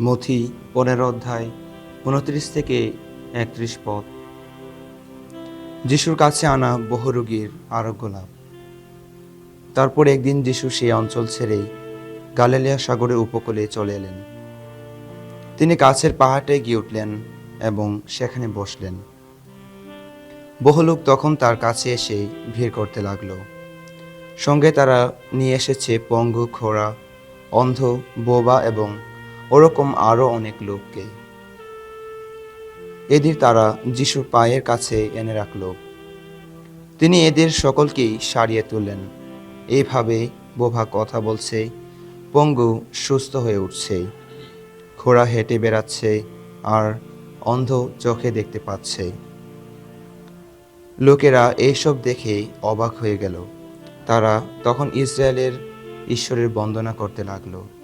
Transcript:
মথি পনেরো অধ্যায় উনত্রিশ থেকে একত্রিশ পদ। যিশুর কাছে আনা বহু রোগীর আরোগ্য লাভ। তারপর একদিন যিশু সেই অঞ্চল ছেড়ে গালিলিয়া সাগরের উপকূলে চলে এলেন। তিনি কাছের পাহাড়ে গিয়ে উঠলেন এবং সেখানে বসলেন। বহু লোক তখন তার কাছে এসে ভিড় করতে লাগল। সঙ্গে তারা নিয়ে এসেছে পঙ্গু, খোড়া, অন্ধ, বোবা এবং ওরকম আরও অনেক লোককে। এদের তারা যিশুর পায়ের কাছে এনে রাখল। তিনি এদের সকলকেই সারিয়ে তুললেন। এইভাবে বোভা কথা বলছে, পঙ্গু সুস্থ হয়ে উঠছে। খোড়া হেঁটে বেড়াচ্ছে আর অন্ধ চোখে দেখতে পাচ্ছে। লোকেরা এইসব দেখে অবাক হয়ে গেল। তারা তখন ইসরায়েলের ঈশ্বরের বন্দনা করতে লাগল।